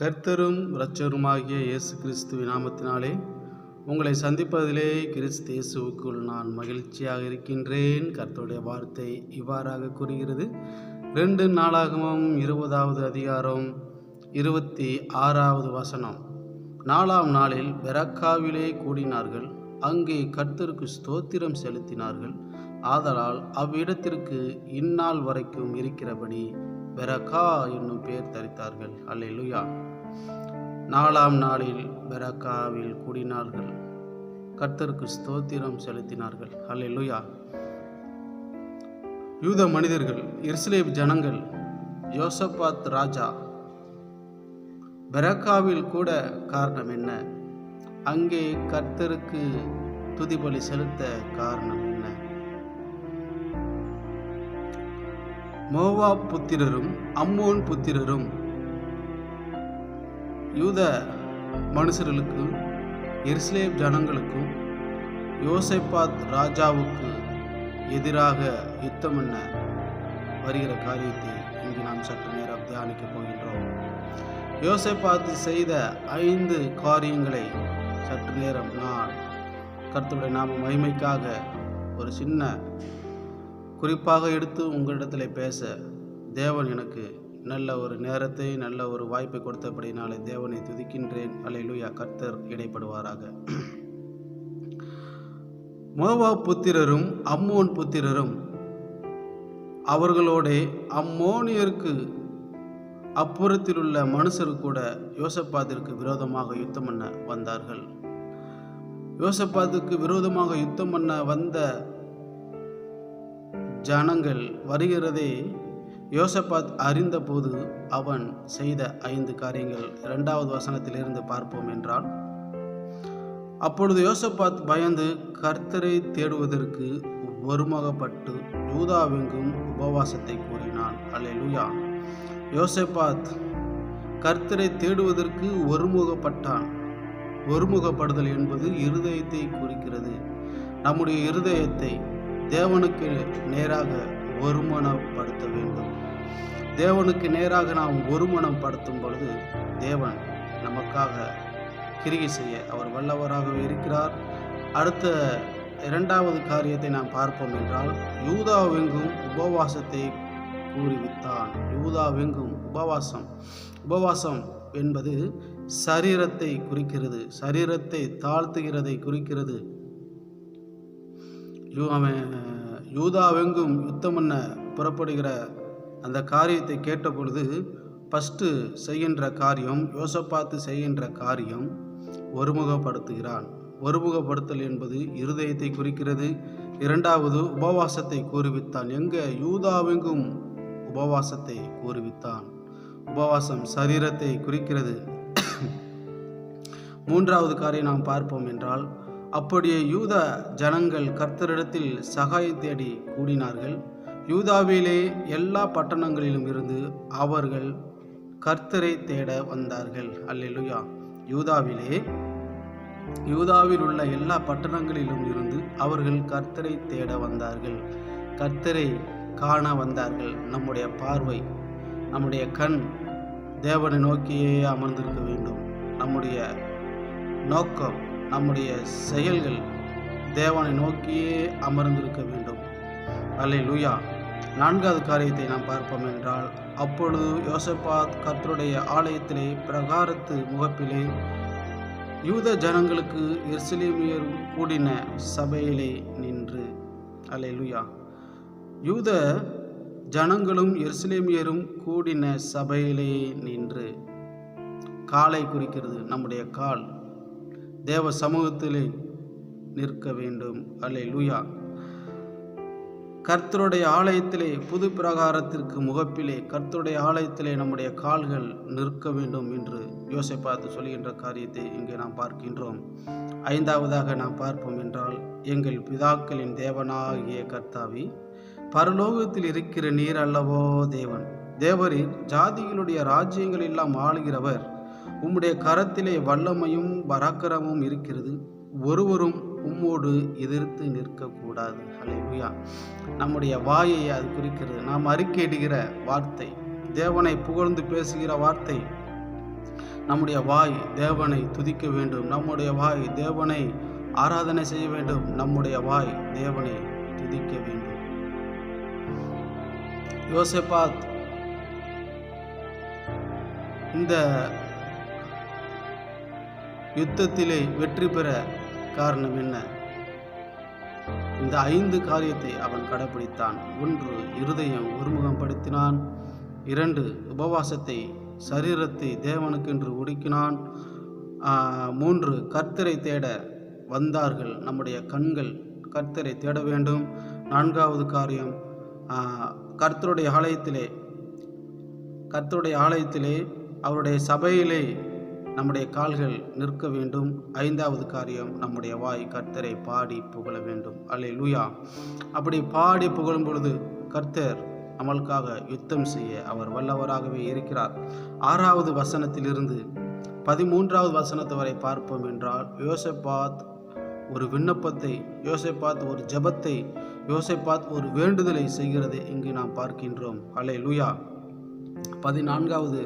கர்த்தரும் இரட்சருமாகிய இயேசு கிறிஸ்து நாமத்தினாலே உங்களை சந்திப்பதிலே கிறிஸ்து இயேசுவுக்குள் நான் மகிழ்ச்சியாக இருக்கின்றேன். கர்த்தருடைய வார்த்தை இவ்வாறாக கூறுகிறது. ரெண்டு நாளாகவும் இருபதாவது அதிகாரம் இருபத்தி ஆறாவது வசனம். நாலாம் நாளில் பெரக்காவிலே கூடினார்கள். அங்கே கர்த்தருக்கு ஸ்தோத்திரம் செலுத்தினார்கள். ஆதலால் அவ்விடத்திற்கு இந்நாள் வரைக்கும் இருக்கிறபடி பெரக்கா என்னும் பெயர் தரித்தார்கள். அல்லேலூயா. நாலாம் நாளில் பெரக்காவில் கூடினார்கள். கர்த்தருக்கு ஸ்தோத்திரம் செலுத்தினார்கள். அல்லேலூயா யூத மனிதர்கள் இஸ்ரேல் ஜனங்கள் யோசபாத் ராஜா. பெரக்காவில் கூட காரணம் என்ன? அங்கே கர்த்தருக்கு துதிபலி செலுத்த காரணம் என்ன? மோவா புத்திரரும் அம்மோன் புத்திரரும் யூத மனுஷர்களுக்கும் எருசலேம் ஜனங்களுக்கும் யோசைபாத் ராஜாவுக்கு எதிராக யுத்தம் என்ன? வருகிற காரியத்தை இங்கு நாம் சற்று நேரம் தியானிக்க போகின்றோம். யோசைபாத் செய்த ஐந்து காரியங்களை சற்று நேரம் நான் கருத்துடைய நாம மகிமைக்காக ஒரு சின்ன குறிப்பாக எடுத்து உங்களிடத்தில் பேச தேவன் எனக்கு நல்ல ஒரு நேரத்தை நல்ல ஒரு வாய்ப்பை கொடுத்தபடினாலே தேவனை துதிக்கின்றேன். அலையிலுயா கர்த்தர் இடைப்படுவாராக. மோவா புத்திரரும் அம்மோன் புத்திரரும் அவர்களோடே அம்மோனியருக்கு அப்புறத்தில் உள்ள மனுஷர் கூட யோசப்பாத்திற்கு விரோதமாக யுத்தம் பண்ண வந்தார்கள். யோசப்பாத்துக்கு விரோதமாக யுத்தம் பண்ண வந்த ஜனங்கள் வருகிறதே யோசபாத் அறிந்தபோது அவன் செய்த ஐந்து காரியங்கள் இரண்டாவது வசனத்திலிருந்து பார்ப்போம் என்றால் அப்பொழுது யோசபாத் பயந்து கர்த்தரை தேடுவதற்கு ஒருமுகப்பட்டு யூதாவெங்கும் உபவாசத்தை கூறினான். அல்லேலூயா. யோசபாத் கர்த்தரை தேடுவதற்கு ஒருமுகப்பட்டான். ஒருமுகப்படுதல் என்பது இருதயத்தை குறிக்கிறது. நம்முடைய இருதயத்தை தேவனுக்கு நேராக ஒருமனப்படுத்த வேண்டும். தேவனுக்கு நேராக நாம் ஒருமனப்படுத்தும் பொழுது தேவன் நமக்காக கிரிகை செய்ய அவர் வல்லவராகவே இருக்கிறார். அடுத்த இரண்டாவது காரியத்தை நாம் பார்ப்போம் என்றால் யூதாவெங்கும் உபவாசத்தை கூறிவித்தான் யூதாவெங்கும் உபவாசம். உபவாசம் என்பது சரீரத்தை குறிக்கிறது சரீரத்தை தாழ்த்துகிறதை குறிக்கிறது. யூ அவன் யூதாவெங்கும் யுத்தம் பண்ண புறப்படுகிற அந்த காரியத்தை கேட்டபொழுது ஃபஸ்ட்டு செய்கின்ற காரியம் யோசப்பாத்து செய்கின்ற காரியம் ஒருமுகப்படுத்துகிறான். ஒருமுகப்படுத்தல் என்பது இருதயத்தை குறிக்கிறது. இரண்டாவது உபவாசத்தை கூறுவித்தான் எங்கே? யூதாவெங்கும் உபவாசத்தை கூறுவித்தான் உபவாசம் சரீரத்தை குறிக்கிறது. மூன்றாவது காரியம் நாம் பார்ப்போம் என்றால் அப்படியே யூத ஜனங்கள் கர்த்தரிடத்தில் சகாயம் தேடி கூடினார்கள். யூதாவிலே எல்லா பட்டணங்களிலும் இருந்து அவர்கள் கர்த்தரை தேட வந்தார்கள். அல்லேலுயா. யூதாவிலே யூதாவில் உள்ள எல்லா பட்டணங்களிலும் இருந்து அவர்கள் கர்த்தரை தேட வந்தார்கள். கர்த்தரை காண வந்தார்கள். நம்முடைய பார்வை நம்முடைய கண் தேவனை நோக்கியே அமர்ந்திருக்க வேண்டும். நம்முடைய நோக்கம் நம்முடைய செயல்கள் தேவனை நோக்கியே அமர்ந்திருக்க வேண்டும். அல்லை லூயா நான்காவது காரியத்தை நாம் பார்ப்போம் என்றால் அப்பொழுது யோசபாத் கர்த்தருடைய ஆலயத்திலே பிரகாரத்து முகப்பிலே யூத ஜனங்களுக்கு எர்சிலேமியர் கூடின சபையிலே நின்று அல்லை யூத ஜனங்களும் எர்சிலேமியரும் கூடின சபையிலே நின்று காலை குறிக்கிறது நம்முடைய கால். தேவ சமூகத்திலே நிற்க வேண்டும். அல்லே லூயா கர்த்தருடைய ஆலயத்திலே புது பிரகாரத்திற்கு முகப்பிலே கர்த்தருடைய ஆலயத்திலே நம்முடைய கால்கள் நிற்க வேண்டும் என்று யோசிப்பாத்து சொல்கின்ற காரியத்தை இங்கே நாம் பார்க்கின்றோம். ஐந்தாவதாக நாம் பார்ப்போம் என்றால் எங்கள் பிதாக்களின் தேவனாகிய கர்த்தாவி பரலோகத்தில் இருக்கிற நீர் அல்லவோ தேவன்? தேவரின் ஜாதிகளுடைய ராஜ்யங்கள் எல்லாம் ஆளுகிறவர். உம்முடைய கரத்திலே வல்லமையும் பராக்கிரமும் இருக்கிறது. ஒருவரும் உம்மோடு எதிர்த்து நிற்கக்கூடாது. ஹalleluya நம்முடைய வாயை அது குறிக்கிறது. நாம் அறிக்கையிடுகிற வார்த்தை தேவனை புகழ்ந்து பேசுகிற வார்த்தை நம்முடைய வாய் தேவனை துதிக்க வேண்டும். நம்முடைய வாய் தேவனை ஆராதனை செய்ய வேண்டும். நம்முடைய வாய் தேவனை துதிக்க வேண்டும். யோசேபாத் இந்த யுத்தத்திலே வெற்றி பெற காரணம் என்ன? இந்த ஐந்து காரியத்தை அவன் கடைபிடித்தான் ஒன்று இருதயம் ஒருமுகப்படுத்தினான். இரண்டு உபவாசத்தை சரீரத்தை தேவனுக்கென்று ஒடுக்கினான். மூன்று கர்த்தரை தேட வந்தார்கள். நம்முடைய கண்கள் கர்த்தரை தேட வேண்டும். நான்காவது காரியம் கர்த்தருடைய ஆலயத்திலே கர்த்தருடைய ஆலயத்திலே அவருடைய சபையிலே நம்முடைய கால்கள் நிற்க வேண்டும். ஐந்தாவது காரியம் நம்முடைய வாய் கர்த்தரை பாடி புகழ வேண்டும். அல்லே லூயா அப்படி பாடி புகழும் பொழுது கர்த்தர் நம்மளுக்காக யுத்தம் செய்ய அவர் வல்லவராகவே இருக்கிறார். ஆறாவது வசனத்திலிருந்து பதிமூன்றாவது வசனத்தை வரை பார்ப்போம் என்றால் யோசபாத் ஒரு விண்ணப்பத்தை யோசைப்பாத் ஒரு ஜெபத்தை யோசைப்பாத் ஒரு வேண்டுதலை செய்கிறது இங்கு நாம் பார்க்கின்றோம். அலை லூயா பதினான்காவது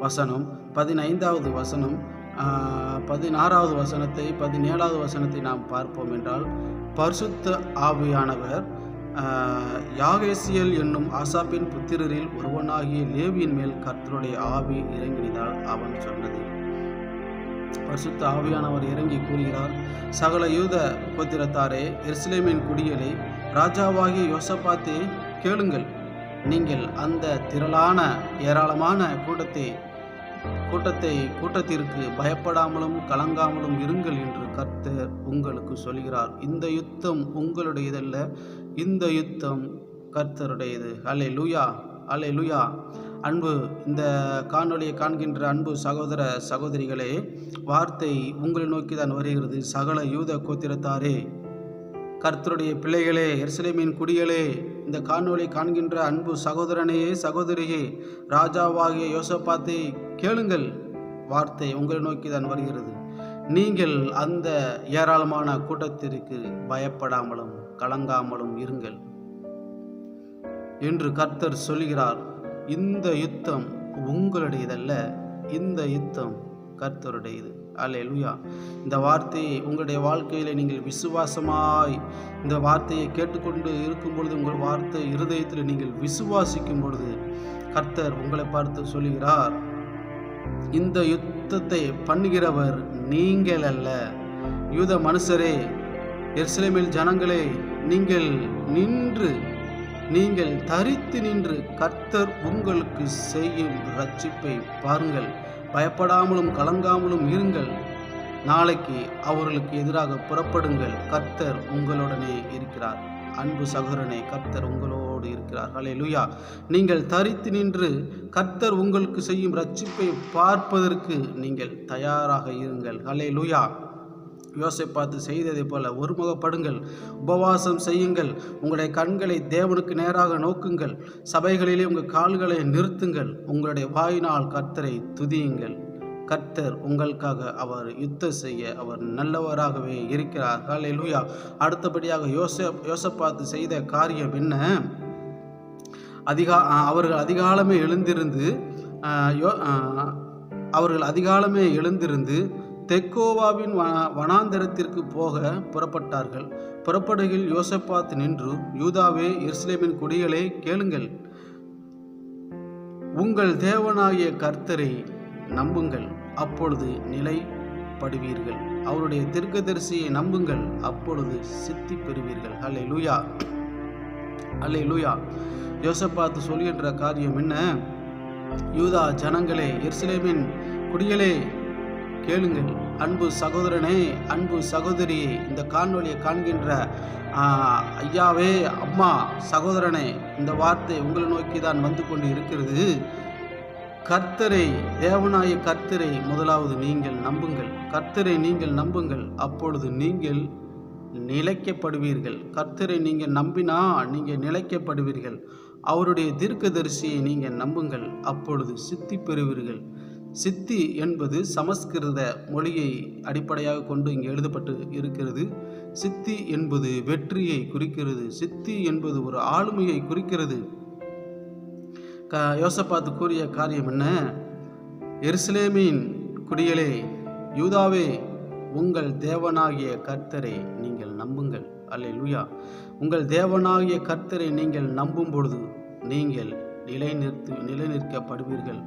வசனம் பதினைந்தாவது வசனம் ஆஹ், பதினாறாவது வசனத்தை பதினேழாவது வசனத்தை நாம் பார்ப்போம் என்றால் பரிசுத்த ஆவியானவர் ஆஹ், யாகேசியல் என்னும் ஆசாப்பின் புத்திரரில் ஒருவனாகிய லேவியின் மேல் கர்த்தருடைய ஆவி இறங்கினதால் அவன் சொன்னது. பரிசுத்த ஆவியானவர் இறங்கி கூறுகிறார் சகல யூத கோத்திரத்தாரே எருசலேமின் குடியலை ராஜாவாகிய யோசபாத்தே கேளுங்கள். நீங்கள் அந்த திரளான ஏராளமான கூட்டத்தை கூட்டத்தை கூட்டத்திற்கு பயப்படாமலும் கலங்காமலும் இருங்கள் என்று கர்த்தர் உங்களுக்கு சொல்கிறார். இந்த யுத்தம் உங்களுடையதல்ல. இந்த யுத்தம் கர்த்தருடையது. அலே லூயா அலே லூயா அன்பு இந்த காணொளியை காண்கின்ற அன்பு சகோதர சகோதரிகளே வார்த்தை உங்களை நோக்கி தான் வருகிறது. சகல யூத கோத்திரத்தாரே கர்த்தருடைய பிள்ளைகளே எருசலேமின் குடிகளே இந்த காணொளி காண்கின்ற அன்பு சகோதரனே சகோதரியே ராஜாவாகிய யோசப்பாத்தை கேளுங்கள். வார்த்தை உங்களை நோக்கி தான் வருகிறது. நீங்கள் அந்த ஏராளமான கூட்டத்திற்கு பயப்படாமலும் கலங்காமலும் இருங்கள். என்று கர்த்தர் சொல்கிறார். இந்த யுத்தம் உங்களுடையதல்ல. இந்த யுத்தம் கர்த்தருடையது. அலையலுயா இந்த வார்த்தையை உங்களுடைய வாழ்க்கையில் நீங்கள் விசுவாசமாய் இந்த வார்த்தையை கேட்டுக்கொண்டு இருக்கும் பொழுது உங்கள் வார்த்தை இருதயத்தில் நீங்கள் விசுவாசிக்கும் பொழுது கர்த்தர் உங்களை பார்த்து சொல்கிறார் இந்த யுத்தத்தை பண்ணுகிறவர் நீங்கள் அல்ல. யூத மனுஷரே எர்சிலேமில் ஜனங்களே நீங்கள் நின்று நீங்கள் தரித்து நின்று கர்த்தர் உங்களுக்கு செய்யும் ரட்சிப்பை பாருங்கள். பயப்படாமலும் கலங்காமலும் இருங்கள். நாளைக்கு அவர்களுக்கு எதிராக புறப்படுங்கள். கர்த்தர் உங்களுடனே இருக்கிறார். அன்பு சகோதரனே கர்த்தர் உங்களோடு இருக்கிறார். ஹலே லுயா நீங்கள் தரித்து நின்று கர்த்தர் உங்களுக்கு செய்யும் ரட்சிப்பை பார்ப்பதற்கு நீங்கள் தயாராக இருங்கள். ஹலே லுயா யோசிப்பாத்து செய்ததைப் போல ஒருமுகப்படுங்கள் உபவாசம் செய்யுங்கள். உங்களுடைய கண்களை தேவனுக்கு நேராக நோக்குங்கள். சபைகளிலே உங்கள் கால்களை நிறுத்துங்கள். உங்களுடைய வாயினால் கர்த்தரை துதியுங்கள். கர்த்தர் உங்களுக்காக அவர் யுத்தம் செய்ய அவர் நல்லவராகவே இருக்கிறார். ஹalleluya. அடுத்தபடியாக யோசப் யோசப்பாத்து செய்த காரியம் என்ன? அதிகா அவர்கள் அதிகாலமே எழுந்திருந்து யோ அவர்கள் அதிகாலமே எழுந்திருந்து தெக்கோவாவின் வ வனாந்தரத்திற்கு போக புறப்பட்டார்கள். புறப்படுகையில் யோசப்பாத் நின்று யூதாவே எருசலேமின் குடிகளே கேளுங்கள். உங்கள் தேவனாகிய கர்த்தரை நம்புங்கள். அப்பொழுது நிலைப்படுவீர்கள். அவருடைய தீர்க்கதரிசியை நம்புங்கள். அப்பொழுது சித்தி பெறுவீர்கள். அல்லை லூயா அல்லை லூயா யோசப்பாத்து சொல்கின்ற காரியம் என்ன? யூதா ஜனங்களே எருசலேமின் குடிகளே கேளுங்கள் அன்பு சகோதரனே அன்பு சகோதரி இந்த காணொலியை காண்கின்ற ஐயாவே அம்மா சகோதரனே இந்த வார்த்தை உங்களை நோக்கி தான் வந்து கொண்டு இருக்கிறது. கர்த்தரை தேவனாய கர்த்தரை முதலாவது நீங்கள் நம்புங்கள். கர்த்தரை நீங்கள் நம்புங்கள். அப்பொழுது நீங்கள் நிலைக்கப்படுவீர்கள். கர்த்தரை நீங்கள் நம்பினா நீங்கள் நிலைக்கப்படுவீர்கள். அவருடைய தீர்க்கதரிசியை நீங்கள் நம்புங்கள். அப்பொழுது சித்தி பெறுவீர்கள். சித்தி என்பது சமஸ்கிருத மொழியை அடிப்படையாக கொண்டு இங்கே எழுதப்பட்டு இருக்கிறது. சித்தி என்பது வெற்றியை குறிக்கிறது. சித்தி என்பது ஒரு ஆளுமையை குறிக்கிறது. க யோசப்பாத்து கூறிய காரியம் என்ன? எருசலேமின் குடிகளே யூதாவே உங்கள் தேவனாகிய கர்த்தரை நீங்கள் நம்புங்கள். அல்லே லூயா உங்கள் தேவனாகிய கர்த்தரை நீங்கள் நம்பும் பொழுது நீங்கள் நிலை நிறுத்து நிலை நிற்கப்படுவீர்கள்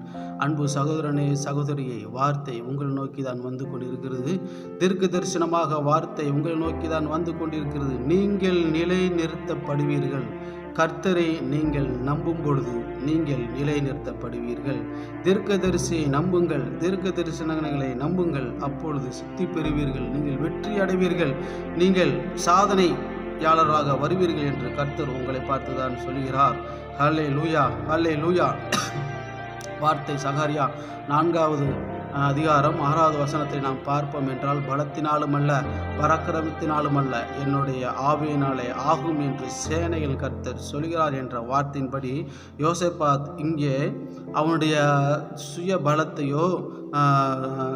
அன்பு சகோதரனே சகோதரியை வார்த்தை உங்கள் நோக்கி தான் வந்து கொண்டிருக்கிறது. தீர்க்க தரிசனமாக வார்த்தை உங்கள் நோக்கி தான் வந்து கொண்டிருக்கிறது. நீங்கள் நிலை நிறுத்தப்படுவீர்கள் கர்த்தரை நீங்கள் நம்பும் பொழுது நீங்கள் நிலை நிறுத்தப்படுவீர்கள் தீர்க்கதரிசியை நம்புங்கள். தீர்க்க தரிசனங்களை நம்புங்கள். அப்பொழுது சித்தி பெறுவீர்கள். நீங்கள் வெற்றி அடைவீர்கள். நீங்கள் சாதனை யாளராக வருவீர்கள் என்று கர்த்தர் உங்களை பார்த்துதான் சொல்கிறார். ஹலே லூயா ஹலே லூயா வார்த்தை சகாரியா நான்காவது அதிகாரம் ஆறாவது வசனத்தை நாம் பார்ப்போம் என்றால் பலத்தினாலும் அல்ல பராக்கிரமத்தினாலும் அல்ல என்னுடைய ஆவியினாலே ஆகும் என்று சேனையில் கர்த்தர் சொல்கிறார் என்ற வார்த்தையின்படி யோசேபாத் இங்கே அவனுடைய சுய பலத்தையோ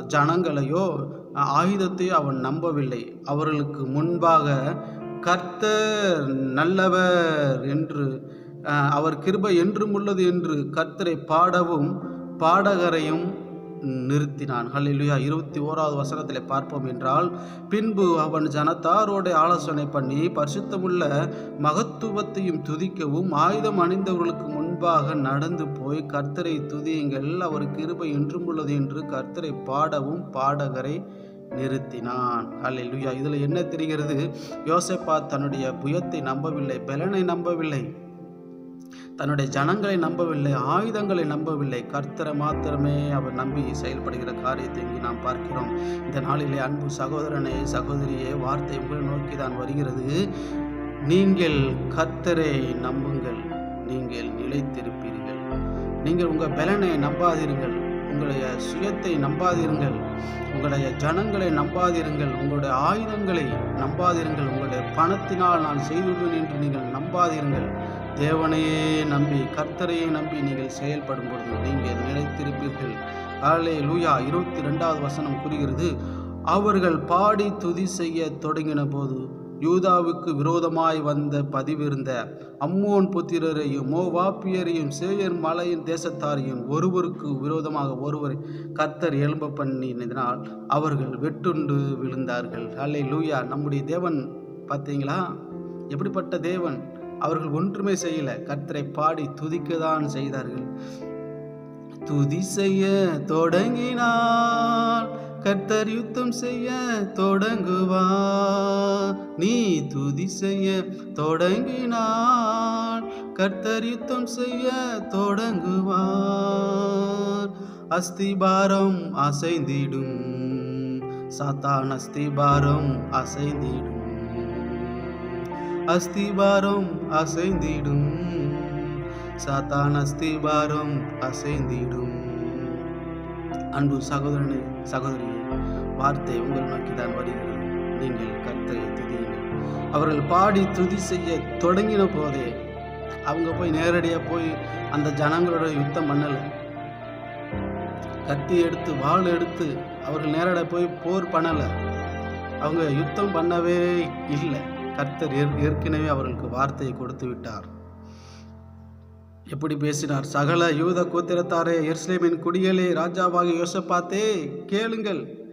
ஜனங்களையோ ஆயுதத்தையோ அவன் நம்பவில்லை. அவர்களுக்கு முன்பாக கர்த்தர் நல்லவர் என்று அவர் கிருபை என்றும் உள்ளது என்று கர்த்தரை பாடவும் பாடகரையும் நிறுத்தினான். ஹல்லேலூயா இருபத்தி ஓராவது வசனத்தில் பார்ப்போம் என்றால் பின்பு அவன் ஜனத்தாரோட ஆலோசனை பண்ணி பரிசுத்தமுள்ள மகத்துவத்தையும் துதிக்கவும் ஆயுதம் அணிந்தவர்களுக்கு முன்பாக நடந்து போய் கர்த்தரை துதியுங்கள். அவர் கிருபை என்றும் உள்ளது என்று கர்த்தரை பாடவும் பாடகரை நிறுத்தினான். ஹல்லேலூயா இதில் என்ன தெரிகிறது? யோசேப்பா தன்னுடைய புயத்தை நம்பவில்லை பலனை நம்பவில்லை. தன்னுடைய ஜனங்களை நம்பவில்லை ஆயுதங்களை நம்பவில்லை. கர்த்தரை மாத்திரமே அவர் நம்பி செயல்படுகிற காரியத்தை இங்கு நாம் பார்க்கிறோம். இந்த நாளிலே அன்பு சகோதரனே சகோதரியே வார்த்தை உங்களை நோக்கி தான் வருகிறது. நீங்கள் கர்த்தரை நம்புங்கள் நீங்கள் நிலைத்திருப்பீர்கள். நீங்கள் உங்கள் பலனை நம்பாதீர்கள் உங்களுடைய சுயத்தை நம்பாதீர்கள் உங்களுடைய ஜனங்களை நம்பாதீர்கள் உங்களுடைய ஆயுதங்களை நம்பாதீர்கள் உங்களுடைய பணத்தினால் நான் செய்துள்ளேன் என்று நீங்கள் நம்பாதீர்கள். தேவனையே நம்பி கர்த்தரையே நம்பி நீங்கள் செயல்படும் பொழுது நீங்கள் நிலைத்திருப்பீர்கள் ஆலே லூயா இருபத்தி ரெண்டாவது வசனம் கூறுகிறது அவர்கள் பாடி துதி செய்ய தொடங்கின போது யூதாவுக்கு விரோதமாய் வந்த பதிவிருந்த அம்மோன் புத்திரரையும் மோவாப்பியரையும் சேயர் மலையின் தேசத்தாரையும் ஒருவருக்கு விரோதமாக ஒருவரை கர்த்தர் எலும்ப பண்ணினதினால் அவர்கள் வெட்டுண்டு விழுந்தார்கள். அல்லை லூயா நம்முடைய தேவன் பார்த்தீங்களா? எப்படிப்பட்ட தேவன்? அவர்கள் ஒன்றுமே செய்யல. கர்த்தரை பாடி துதிக்க தான் செய்தார்கள். துதி செய்ய தொடங்கினால் கர்த்தர் யுத்தம் செய்ய தொடங்குவார். நீ துதி செய்ய தொடங்கினால் கர்த்தர் யுத்தம் செய்ய தொடங்குவார். அஸ்திபாரம் அசைந்திடும். சாத்தான் அஸ்திபாரம் அசைந்திடும். அஸ்திபாரம் அசைந்திடும். சாத்தான் அஸ்திபாரம் அசைந்திடும். அன்பு சகோதரனே சகோதரியே வார்த்தை உங்கள் நோக்கி தான் வருகிறது. நீங்கள் கர்த்தரை துதியுங்கள். அவர்கள் பாடி துதி செய்ய தொடங்கின போதே அவங்க போய் நேரடியாக போய் அந்த ஜனங்களோட யுத்தம் பண்ணலை. கத்தி எடுத்து வாள் எடுத்து அவர்கள் நேரடியாக போய் போர் பண்ணலை. அவங்க யுத்தம் பண்ணவே இல்லை. கர்த்தர் ஏற்- ஏற்கனவே அவர்களுக்கு வார்த்தையை கொடுத்து விட்டார். எப்படி பேசினார்? சகல யூத கோத்திரத்தாரே எர்ஸ்லேமின் குடிகளே ராஜாவாக யோசப்பாத்தே கேளுங்கள்.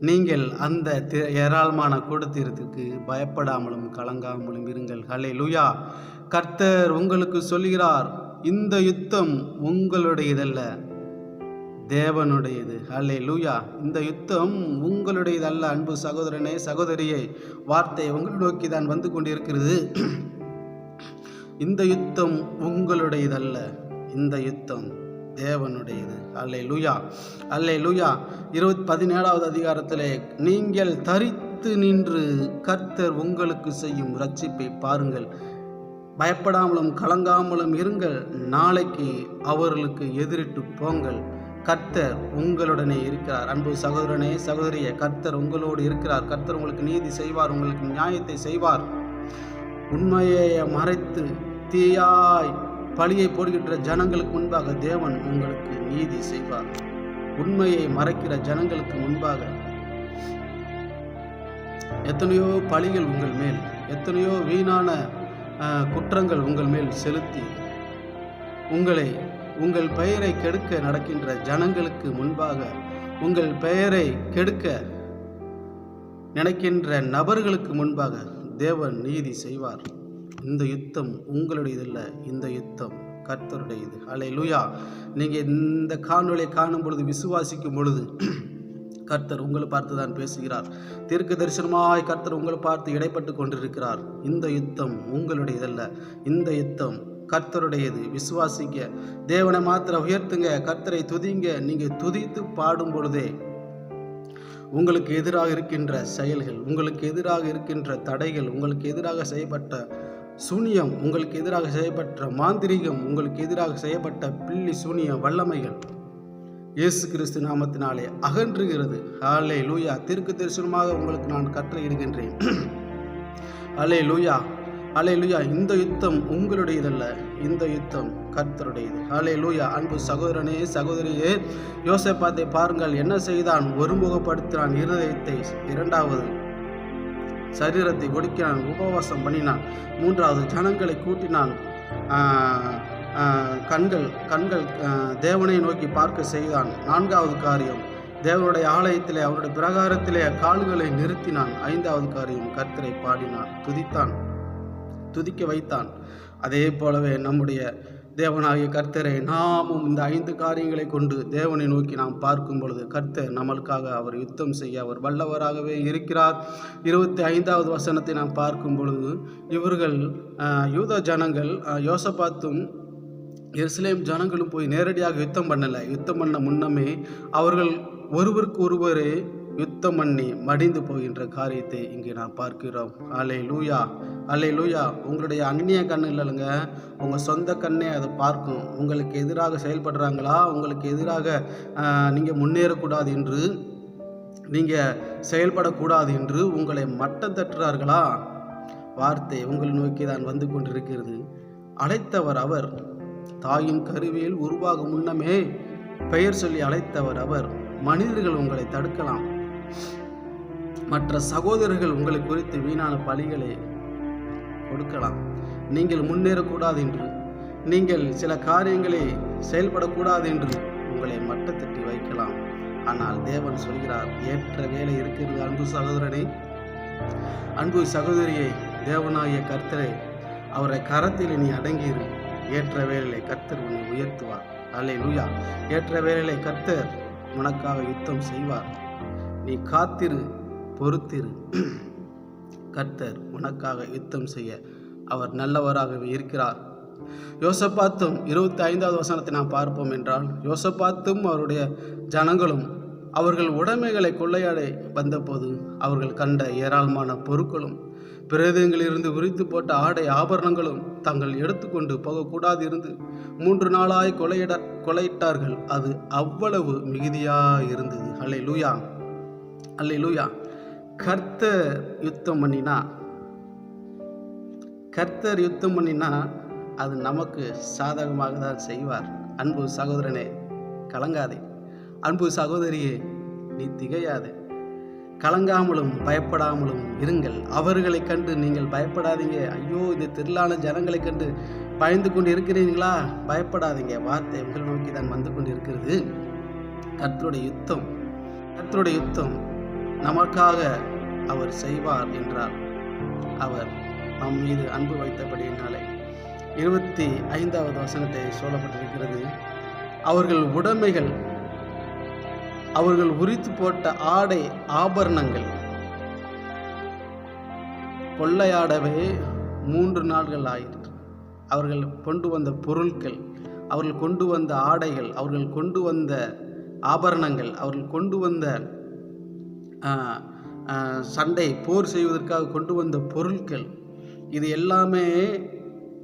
நீங்கள் அந்த ஏராளமான கூடத்திரத்துக்கு பயப்படாமலும் கலங்காமலும் இருங்கள். ஹலே லுயா கர்த்தர் உங்களுக்கு சொல்கிறார் இந்த யுத்தம் உங்களுடையதல்ல. தேவனுடையது. ஹலே லூயா இந்த யுத்தம் உங்களுடையது அல்ல அன்பு சகோதரனே சகோதரியே. வார்த்தை உங்களை நோக்கி தான் வந்து கொண்டிருக்கிறது. இந்த யுத்தம் உங்களுடையதல்ல. இந்த யுத்தம் தேவனுடையது. அல்லே லூயா அல்லே லூயா இருபத் பதினேழாவது அதிகாரத்திலே நீங்கள் தரித்து நின்று கர்த்தர் உங்களுக்கு செய்யும் ரட்சிப்பை பாருங்கள். பயப்படாமலும் கலங்காமலும் இருங்கள். நாளைக்கு அவர்களுக்கு எதிரிட்டு போங்கள். கர்த்தர் உங்களுடனே இருக்கிறார். அன்பு சகோதரனே சகோதரியே கர்த்தர் உங்களோடு இருக்கிறார். கர்த்தர் உங்களுக்கு நீதி செய்வார் உங்களுக்கு நியாயத்தை செய்வார். உண்மையை மறைத்து தீயாய் பழியை போடுகின்ற ஜனங்களுக்கு முன்பாக தேவன் உங்களுக்கு நீதி செய்வார். உண்மையை மறைக்கிற ஜனங்களுக்கு முன்பாக எத்தனையோ பழிகள் உங்கள் மேல் எத்தனையோ வீணான குற்றங்கள் உங்கள் மேல் செலுத்தி உங்களை உங்கள் பெயரை கெடுக்க நடக்கின்ற ஜனங்களுக்கு முன்பாக உங்கள் பெயரை கெடுக்க நினைக்கின்ற நபர்களுக்கு முன்பாக தேவன் நீதி செய்வார். இந்த யுத்தம் உங்களுடையதில்ல இந்த யுத்தம் கர்த்தருடையது. அலை லூயா நீங்கள் இந்த காணொலியை காணும் பொழுது விசுவாசிக்கும் பொழுது கர்த்தர் உங்களை பார்த்து தான் பேசுகிறார். தீர்க்க தரிசனமாய் கர்த்தர் உங்களை பார்த்து இடைப்பட்டு கொண்டிருக்கிறார். இந்த யுத்தம் உங்களுடையதல்ல இந்த யுத்தம் கர்த்தருடையது. விசுவாசிக்க தேவனை மாத்திர உயர்த்துங்க. கர்த்தரை துதிங்க. நீங்கள் துதித்து பாடும் பொழுதே உங்களுக்கு எதிராக இருக்கின்ற செயல்கள் உங்களுக்கு எதிராக இருக்கின்ற தடைகள் உங்களுக்கு எதிராக செய்யப்பட்ட சூனியம் உங்களுக்கு எதிராக செய்யப்பட்ட மாந்திரிகம் உங்களுக்கு எதிராக செய்யப்பட்ட பில்லி சூனிய வல்லமைகள் இயேசு கிறிஸ்து நாமத்தினாலே அகன்றுகிறது. ஹாலே லூயா திருக்கு தரிசனமாக உங்களுக்கு நான் கட்டளையிடுகின்றேன். அலே லூயா அலை லூயா இந்த யுத்தம் உங்களுடையதல்ல. இந்த யுத்தம் கர்த்தருடையது. அலை லூயா அன்பு சகோதரனே சகோதரியே யோசப்பாத்தை பாருங்கள். என்ன செய்தான்? ஒருமுகப்படுத்தினான். இருதயத்தை இரண்டாவது சரீரத்தை ஒடுக்கினான். உபவாசம் பண்ணினான். மூன்றாவது ஜனங்களை கூட்டினான். ஆஹ், ஆஹ், கண்கள் கண்கள் தேவனை நோக்கி பார்க்க செய்தான். நான்காவது காரியம். தேவனுடைய ஆலயத்திலே அவருடைய பிரகாரத்திலே கால்களை நிறுத்தினான். ஐந்தாவது காரியம். கர்த்தரை பாடினான். துதித்தான். துதிக்க வைத்தான். அதே போலவே நம்முடைய தேவனாகிய கர்த்தரை நாமும் இந்த ஐந்து காரியங்களை கொண்டு தேவனை நோக்கி நாம் பார்க்கும் பொழுது கர்த்தர் நம்மளுக்காக அவர் யுத்தம் செய்ய அவர் வல்லவராகவே இருக்கிறார். இருபத்தி ஐந்தாவது வசனத்தை நாம் பார்க்கும் பொழுது இவர்கள் யூத ஜனங்கள் ஆஹ், யோசபாத்தும் எருசலேம் ஜனங்களும் போய் நேரடியாக யுத்தம் பண்ணலை. யுத்தம் பண்ண முன்னமே அவர்கள் ஒருவருக்கு ஒருவரே யுத்தம் பண்ணி மடிந்து போகின்ற காரியத்தை இங்கே நாம் பார்க்கிறோம். அலை லூயா அலை லூயா உங்களுடைய அந்நிய கண்ணு இல்லைங்க உங்கள் சொந்த கண்ணே அதை பார்க்கும். உங்களுக்கு எதிராக செயல்படுறாங்களா? உங்களுக்கு எதிராக நீங்கள் முன்னேறக்கூடாது என்று நீங்கள் செயல்படக்கூடாது என்று உங்களை மட்டம் தட்டுறார்களா வார்த்தை உங்களை நோக்கி தான் வந்து கொண்டிருக்கிறது. அழைத்தவர் அவர் தாயின் கருவியில் உருவாகும் முன்னமே பெயர் சொல்லி அழைத்தவர் அவர். மனிதர்கள் உங்களை தடுக்கலாம். மற்ற சகோதரர்கள் உங்களை குறித்து வீணான பழிகளை கொடுக்கலாம். நீங்கள் முன்னேறக்கூடாது என்று. நீங்கள் சில காரியங்களை செயல்படக்கூடாது என்று உங்களை மட்டத்திட்டி வைக்கலாம். ஆனால் தேவன் சொல்கிறார் ஏற்ற வேலை இருக்கிறது அன்பு சகோதரனே. அன்பு சகோதரியை தேவனாகிய கர்த்தரை அவரை கரத்தில் நீ அடங்கியிரு. ஏற்ற வேலையை கர்த்தர் உன்னை உயர்த்துவார். அல்லே லூயா ஏற்ற வேலையை கர்த்தர் உனக்காக யுத்தம் செய்வார். நீ காத்திரு பொறுத்திரு. கர்த்தர் உனக்காக யுத்தம் செய்ய அவர் நல்லவராகவே இருக்கிறார். யோசப்பாத்தும் இருபத்தி ஐந்தாவது வசனத்தை நாம் பார்ப்போம் என்றால் யோசப்பாத்தும் அவருடைய ஜனங்களும் அவர்கள் உடைமைகளை கொள்ளையாட வந்தபோது அவர்கள் கண்ட ஏராளமான பொருட்களும் பிரேதங்களிலிருந்து உரித்து போட்ட ஆடை ஆபரணங்களும் தாங்கள் எடுத்துக்கொண்டு போகக்கூடாது இருந்து மூன்று நாளாய் கொலையிட கொலையிட்டார்கள். அது அவ்வளவு மிகுதியாக இருந்தது ஹலே லூயா அல்லே லூயா கர்த்தர் யுத்தம் பண்ணினா கர்த்தர் யுத்தம் பண்ணினா அது நமக்கு சாதகமாக தான் செய்வார். அன்பு சகோதரனே கலங்காதே. அன்பு சகோதரியே நீ திகையாது. கலங்காமலும் பயப்படாமலும் இருங்கள். அவர்களை கண்டு நீங்கள் பயப்படாதீங்க. ஐயோ இந்த திரளான ஜனங்களை கண்டு பயந்து கொண்டு இருக்கிறீங்களா பயப்படாதீங்க. வார்த்தை உங்கள் நோக்கி தான் வந்து கொண்டு இருக்கிறது கர்த்தருடைய யுத்தம் கர்த்தருடைய யுத்தம். நமக்காக அவர் செய்வார் என்றார். அவர் நம் மீது அன்பு வைத்தபடியினாலே. இருபத்தி ஐந்தாவது வசனத்தை சொல்லப்பட்டிருக்கிறது. அவர்கள் உடைமைகள் அவர்கள் உரித்து போட்ட ஆடை ஆபரணங்கள். கொள்ளையாடவே மூன்று நாட்கள் ஆயிற்று. அவர்கள் கொண்டு வந்த பொருட்கள் அவர்கள் கொண்டு வந்த ஆடைகள் அவர்கள் கொண்டு வந்த ஆபரணங்கள் அவர்கள் கொண்டு வந்த சண்டை போர் செய்வதற்காக கொண்டு வந்த பொருட்கள் இது எல்லாமே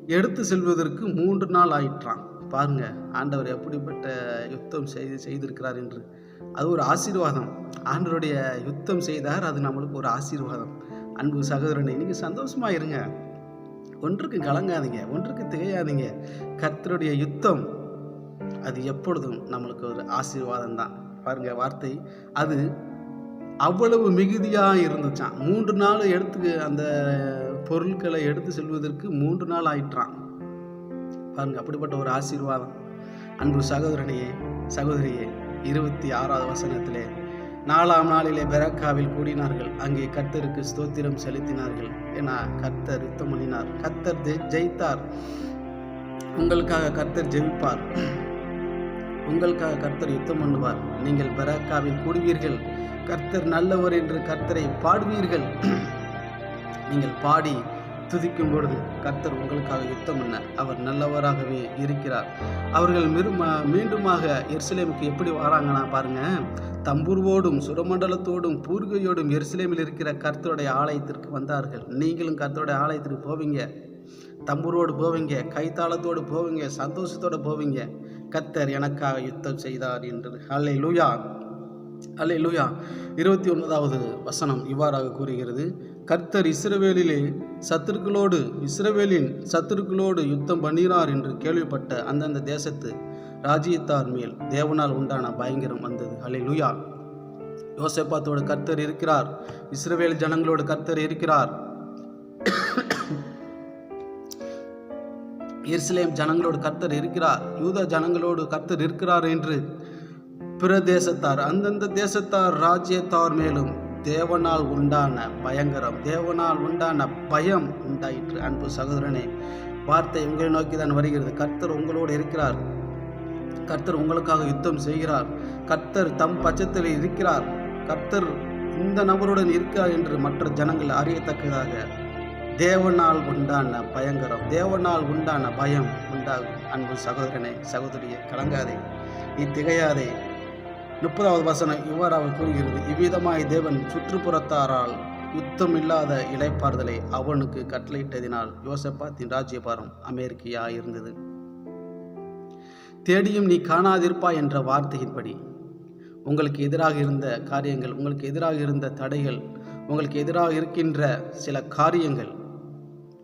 எடுத்து செல்வதற்கு மூன்று நாள் ஆயிற்றான். பாருங்க ஆண்டவர் எப்படிப்பட்ட யுத்தம் செய்து செய்திருக்கிறார் என்று. அது ஒரு ஆசீர்வாதம். ஆண்டவருடைய யுத்தம் செய்தார் அது நம்மளுக்கு ஒரு ஆசீர்வாதம். அன்பு சகோதரனை நீங்கள் சந்தோஷமா இருங்க. ஒன்றுக்கு கலங்காதீங்க ஒன்றுக்கு திகையாதீங்க. கர்த்தருடைய யுத்தம் அது எப்பொழுதும் நம்மளுக்கு ஒரு ஆசீர்வாதம் தான் பாருங்க வார்த்தை அது அவ்வளவு மிகுதியாக இருந்துச்சான் மூன்று நாள் எடுத்து அந்த பொருட்களை எடுத்து செல்வதற்கு மூன்று நாள் ஆயிற்றான் பாருங்க அப்படிப்பட்ட ஒரு ஆசீர்வாதம். அன்பு சகோதரனையே சகோதரியே இருபத்தி ஆறாவது வசனத்திலே நாலாம் நாளிலே பெரக்காவில் கூடினார்கள். அங்கே கர்த்தருக்கு ஸ்தோத்திரம் செலுத்தினார்கள். என கர்த்தர் யுத்தம் பண்ணினார். கர்த்தர் ஜெயித்தார். உங்களுக்காக கர்த்தர் ஜெயிப்பார் உங்களுக்காக கர்த்தர் யுத்தம் பண்ணுவார். நீங்கள் பெராக்காவில் கூடுவீர்கள். கர்த்தர் நல்லவர் என்று கர்த்தரை பாடுவீர்கள். நீங்கள் பாடி துதிக்கும் பொழுது கர்த்தர் உங்களுக்காக யுத்தம் என்ன அவர் நல்லவராகவே இருக்கிறார். அவர்கள் மிரும மீண்டுமாக எருசலேமுக்கு எப்படி வராங்கன்னா பாருங்க. தம்பூர்வோடும் சுரமண்டலத்தோடும் பூர்கையோடும் எருசலேமில் இருக்கிற கர்த்தருடைய ஆலயத்திற்கு வந்தார்கள். நீங்களும் கர்த்தருடைய ஆலயத்திற்கு போவீங்க. தம்பூரோடு போவீங்க. கைத்தாளத்தோடு போவீங்க. சந்தோஷத்தோடு போவீங்க. கர்த்தர் எனக்காக யுத்தம் செய்தார் என்று. அல்லை லூயா அல்ல லூயா இருபத்தி ஒன்பதாவது வசனம் இவ்வாறாக கூறுகிறது. கர்த்தர் இஸ்ரவேலிலே சத்துருக்களோடு இஸ்ரவேலின் சத்துருக்களோடு யுத்தம் பண்ணினார் என்று கேள்விப்பட்ட அந்தந்த தேசத்து ராஜ்யத்தார் மேல் தேவனால் உண்டான பயங்கரம் வந்தது. அலை லூயா யோசேப்பாத்தோடு கர்த்தர் இருக்கிறார். இஸ்ரவேல் ஜனங்களோடு கர்த்தர் இருக்கிறார். எருசலேம் ஜனங்களோடு கர்த்தர் இருக்கிறார். யூத ஜனங்களோடு கர்த்தர் இருக்கிறார் என்று பிற தேசத்தார் அந்தந்த தேசத்தார் ராஜ்யத்தார் மேலும் தேவனால் உண்டான பயங்கரம் தேவனால் உண்டான பயம் உண்டாயிற்று. அன்பு சகோதரனே வார்த்தை உங்களை நோக்கி தான் வருகிறது. கர்த்தர் உங்களோடு இருக்கிறார். கர்த்தர் உங்களுக்காக யுத்தம் செய்கிறார். கர்த்தர் தம் பட்சத்தில் இருக்கிறார். கர்த்தர் இந்த நபருடன் இருக்கார் என்று மற்ற ஜனங்கள் அறியத்தக்கதாக தேவனால் உண்டான பயங்கரம் தேவனால் உண்டான பயம் உண்டாகும். அன்பு சகோதரனே சகோதரியே கலங்காதே நீ திகையாதே. முப்பதாவது வசனம் இவ்வாறாக கூறுகிறது இவ்விதமாய் தேவன் சுற்றுப்புறத்தாரால் யுத்தம் இல்லாத அவனுக்கு கட்டளையிட்டதினால் யோசப்பாத்தின் ராஜ்யபாரம் அமெரிக்கையா இருந்தது தேடியும் நீ காணாதிருப்பாய் என்ற வார்த்தையின்படி உங்களுக்கு எதிராக இருந்த காரியங்கள் உங்களுக்கு எதிராக இருந்த தடைகள் உங்களுக்கு எதிராக இருக்கின்ற சில காரியங்கள்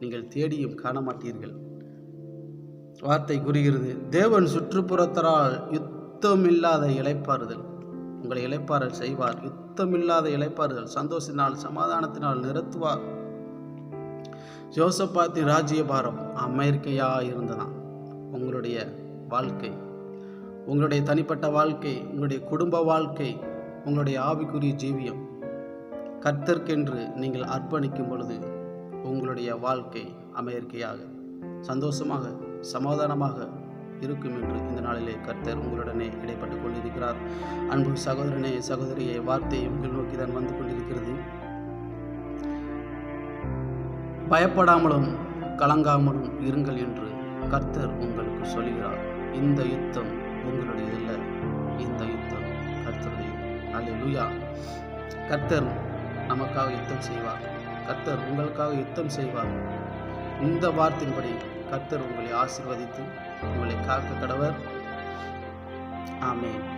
நீங்கள் தேடியும் காண மாட்டீர்கள் வார்த்தை கூறுகிறது தேவன் சுற்றுப்புறத்தரால் யுத்தமில்லாத இளைப்பாறுதல் உங்களை இழைப்பாறல் செய்வார். யுத்தமில்லாத இழைப்பாறுதல் சந்தோஷத்தினால் சமாதானத்தினால் நிறுத்துவார். ஜோசப்பாத்தின் ராஜ்யபாரம் அமெரிக்கையா இருந்ததாம். உங்களுடைய வாழ்க்கை உங்களுடைய தனிப்பட்ட வாழ்க்கை உங்களுடைய குடும்ப வாழ்க்கை உங்களுடைய ஆவிக்குரிய ஜீவியம். கர்த்தர்க்கென்று நீங்கள் அர்ப்பணிக்கும் பொழுது உங்களுடைய வாழ்க்கை அமெரிக்கையாக சந்தோஷமாக சமாதானமாக இருக்கும் என்று இந்த நாளிலே கர்த்தர் உங்களுடனே இடைப்பட்டுக் கொண்டிருக்கிறார். அன்பு சகோதரனே சகோதரியை வார்த்தை உங்கள் நோக்கி தான் வந்து கொண்டிருக்கிறது. பயப்படாமலும் கலங்காமலும் இருங்கள் என்று கர்த்தர் உங்களுக்கு சொல்கிறார் இந்த யுத்தம் உங்களுடையதல்ல. இந்த யுத்தம் கர்த்தருடைய அல்லேலூயா. கர்த்தர் நமக்காக யுத்தம் செய்வார். கர்த்தர் உங்களுக்காக யுத்தம் செய்வார். இந்த வார்த்தையின்படி கர்த்தர் உங்களை ஆசீர்வதித்து உங்களை காக்க கடவர். ஆமேன்.